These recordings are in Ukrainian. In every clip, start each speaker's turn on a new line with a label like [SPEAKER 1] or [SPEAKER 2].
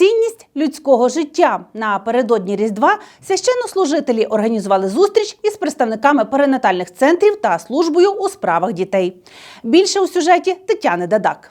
[SPEAKER 1] Цінність людського життя напередодні Різдва священнослужителі організували зустріч із представниками перинатальних центрів та службою у справах дітей. Більше у сюжеті Тетяни Дадак.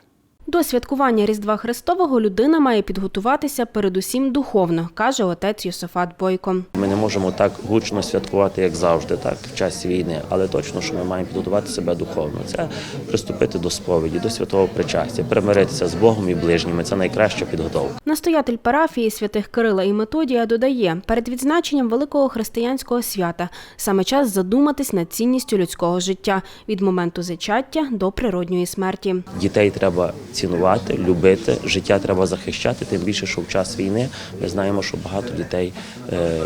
[SPEAKER 2] До святкування Різдва Христового людина має підготуватися передусім духовно, каже отець Йосифат Бойко.
[SPEAKER 3] Ми не можемо так гучно святкувати, як завжди, так в час війни, але точно, що ми маємо підготувати себе духовно. Це приступити до сповіді, до святого причастя, примиритися з Богом і ближніми. Це найкраща підготовка.
[SPEAKER 2] Настоятель парафії святих Кирила і Методія додає, перед відзначенням великого християнського свята саме час задуматись над цінністю людського життя від моменту зачаття до природньої смерті.
[SPEAKER 3] Дітей треба цінувати, любити, життя треба захищати. Тим більше, що в час війни ми знаємо, що багато дітей е,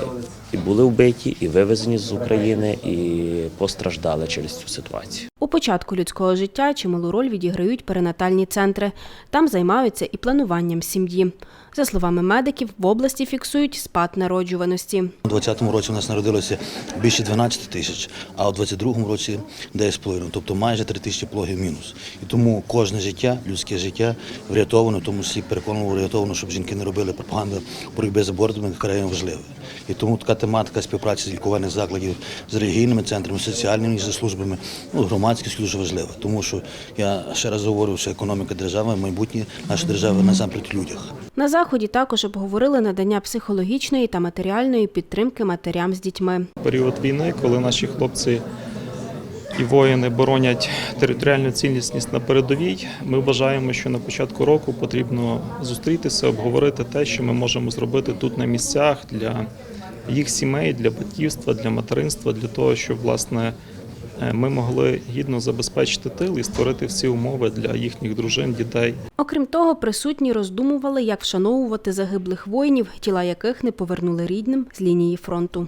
[SPEAKER 3] і були вбиті, і вивезені з України, і постраждали через цю ситуацію.
[SPEAKER 2] Початку людського життя чималу роль відіграють перинатальні центри. Там займаються і плануванням сім'ї. За словами медиків, в області фіксують спад народжуваності.
[SPEAKER 4] У 2020 році у нас народилося більше 12 тисяч, а у 2022 році 10,5, тобто майже 3 тисячі пологів мінус. І тому кожне життя, людське життя врятовано, тому всі переконано врятовано, щоб жінки не робили пропаганду боротьби з абортами, крайне важливо. І тому така тематика співпраці з лікувальних закладів з релігійними центрами, соціальними службами, ну, громадськістю дуже важлива. Тому що я ще раз говорю, що економіка держави, майбутнє нашої держави насамперед в людях.
[SPEAKER 2] На заході також обговорили надання психологічної та матеріальної підтримки матерям з дітьми.
[SPEAKER 5] період війни, коли наші хлопці і воїни боронять територіальну цілісність на передовій. Ми вважаємо, що на початку року потрібно зустрітися, обговорити те, що ми можемо зробити тут на місцях для їх сімей, для батьківства, для материнства, для того, щоб власне ми могли гідно забезпечити тил і створити всі умови для їхніх дружин, дітей.
[SPEAKER 2] Окрім того, присутні роздумували, як вшановувати загиблих воїнів, тіла яких не повернули рідним з лінії фронту.